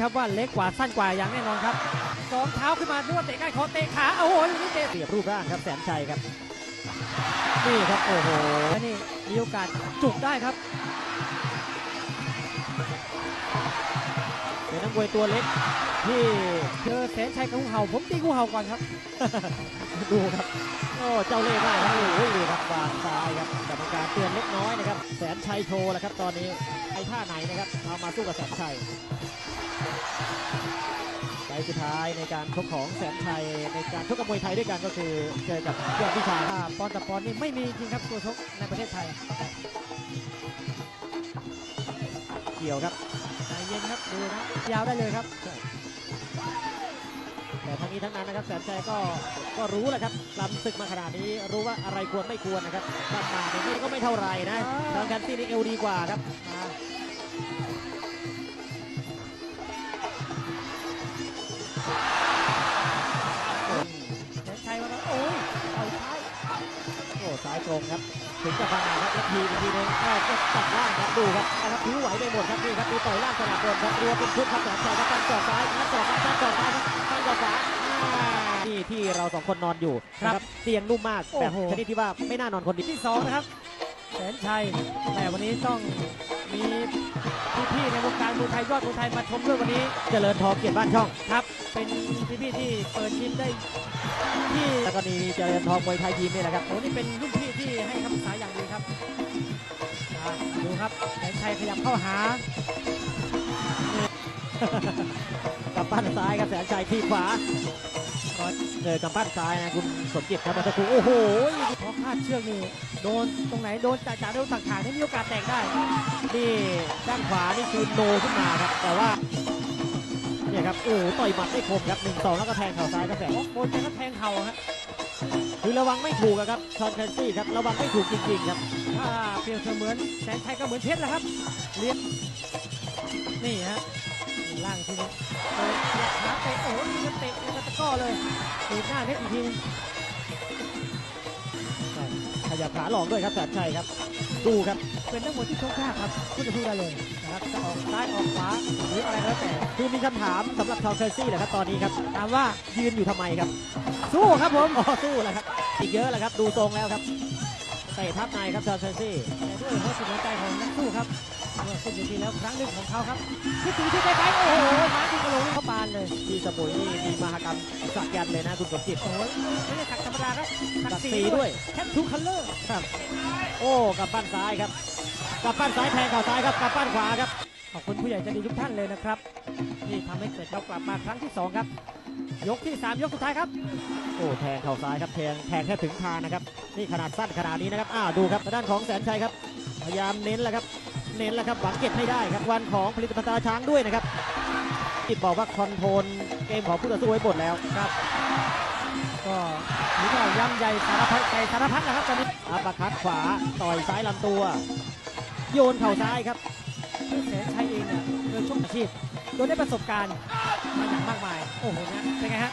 ครับว่าเล็กกว่าสั้นกว่าอย่างแน่นอนครับสองเท้าขึ้นมาด้วยเตะก้านคอเตะขาโอ้โหลูกนี้เตะเปรียบรูปร่างครับแสนชัยครับนี่ครับโอ้โหแล้วนี่มีโอกาสจุกได้ครับเป็นนักมวยตัวเล็กที่เจอแสนชัยกับงูเห่าผมตีงูเห่าก่อนครับ ดูครับโอ้เจ้าเล่ห์มากครับโอ้ยดูครับวางซ้ายครับกรรมการเตือนเล็กน้อยนะครับ แสนชัยโชว์แล้วครับตอนนี้ไอ้ท่าไหนนะครับเอามาสู้กับแสนชัย ไฟล์สุดท้ายในการชกของแสนชัยในการชกกับมวยไทยด้วยกันก็คือเจอกับยอดวิชาถ้าปอนด์ต่อปอนด์นี่ไม่มีจริงครับตัวชกในประเทศไทย เกี่ยวครับใจเย็นครับดูนะยาวได้เลยครับ แต่ทั้งนี้ทั้งนั้นนะครับแสนชัยก็ก็รู้แหละครับลำศึกมาขนาดนี้รู้ว่าอะไรควรไม่ควรนะครับถ้ามาในนี้ก็ไม่เท่าไหร่นะอ่าทางแคนซี่นี่เอวดีกว่าครับมา ซ้ายตรงครับถึงจะฟังครับแล้วทีอีกทีนึงก็จะตัดล่างครับดูครับนะครับผิวไหวไปหมดครับนี่ครับดูต่อยล่างสลับบนครับรัวเป็นชุดครับแสนชัยครับตั้งจอดซ้ายตั้งจอดซ้ายตั้งจอดซ้ายครับตั้งจอดขวาอ่านี่ที่เราสองคนนอนอยู่นะครับเตียงนุ่มมากแบบชนิดที่ว่าไม่น่านอนคนเดียวที่สองนะครับแสนชัยแต่วันนี้ต้องมีพี่ๆในวงการมวยไทยยอดมวยไทยมาชมด้วยวันนี้เจริญทองเกียรติบ้านช่องครับ เป็นพี่ๆที่เปิดยิมได้ที่แล้วก็นี่เจริญทองมวยไทยยิมนี่แหละครับโอ้นี่เป็นรุ่นพี่ที่ให้คำปรึกษาอย่างดีครับดูครับแสนชัยขยับเข้าหากับปั้นซ้ายครับแสนชัยที่ขวาก่อนเจอกับปั้นซ้ายนะคุณสมจิตครับมาสักครู่โอ้โหพอคาดเชือกนี่โดนตรงไหนโดนจ่าจ่าโดนตักขานี่มีโอกาสแตกได้นี่ด้านขวานี่คือโนขึ้นมาครับแต่ว่า เนี่ยครับโอ้โหต่อยหมัดได้คมครับหนึ่งสองแล้วก็แทงเข่าซ้ายก็แสงโอ้โหแกก็แทงเข่าฮะคือระวังไม่ถูกอะครับชอนแคนซี่ครับระวังไม่ถูกจริงๆครับถ้าเปรียบเสมือนแสนชัยก็เหมือนเพชรแหละครับเลี้ยงนี่ฮะล่างทีนี้เตะขยับขาเตะโอ้โหนี่ก็เตะนี่ก็ตะกร้อเลยตีหน้าเพชรอีกทีนึงขยับขาหลอกด้วยครับแสนชัยครับ ดูครับเป็นนักมวยที่ชกยากครับพูดจะพูดได้เลยนะครับจะออกซ้ายออกขวาหรืออะไรก็แล้วแต่คือมีคำถามสำหรับชอนแคนซี่แหละครับตอนนี้ครับถามว่ายืนอยู่ทำไมครับ สู้ครับผมอ๋อสู้แหละครับอีกเยอะแหละครับ ดูทรงแล้วครับ เตะทับในครับชอนแคนซี่แต่ด้วยหัวจิตหัวใจของนักสู้ครับเมื่อขึ้นอยู่ที่แล้วครั้งหนึ่งของเขาครับคิดถึงที่ใกล้ๆโอ้โหมาที่กระโหลกนี่เขาบานเลยที่สมุยนี่มีมหกรรมสักยันต์เลยนะคุณสมจิตโอ้ยไม่ใช่สักธรรมดาครับสักสีด้วยแทบทุกคัลเลอร์ครับ โอ้กับปั้นซ้ายครับกับปั้นซ้ายแทงเข่าซ้ายครับกับปั้นขวาครับขอบคุณผู้ใหญ่ใจดีทุกท่านเลยนะครับที่ทำให้เกิดเรากลับมาครั้งที่สองครับ ยกที่สามยกสุดท้ายครับ โอ้แทงเข่าซ้ายครับแทงแทงแค่ถึงคางนะครับ นี่ขนาดสั้นขนาดนี้นะครับอ้าวดูครับทางด้านของแสนชัยครับ พยายามเน้นแล้วครับ เน้นแล้วครับหวังเก็บให้ได้ครับ วันของผลิตภัณฑ์ตราช้างด้วยนะครับติดบอกว่าคอนโทรลเกมของผู้ต่อสู้ไว้หมดแล้วครับ ก็นี่ก็ย้ำใหญ่สารพัดใจสารพัดนะครับตอนนี้อัปเปอร์คัดขวาต่อยซ้ายลำตัว โยนเข่าซ้ายครับคือแสนชัยเอง เนี่ยเคยชกอาชีพโดยได้ประสบการณ์มาอย่างมากมาย โอ้โหนะเป็นไงฮะ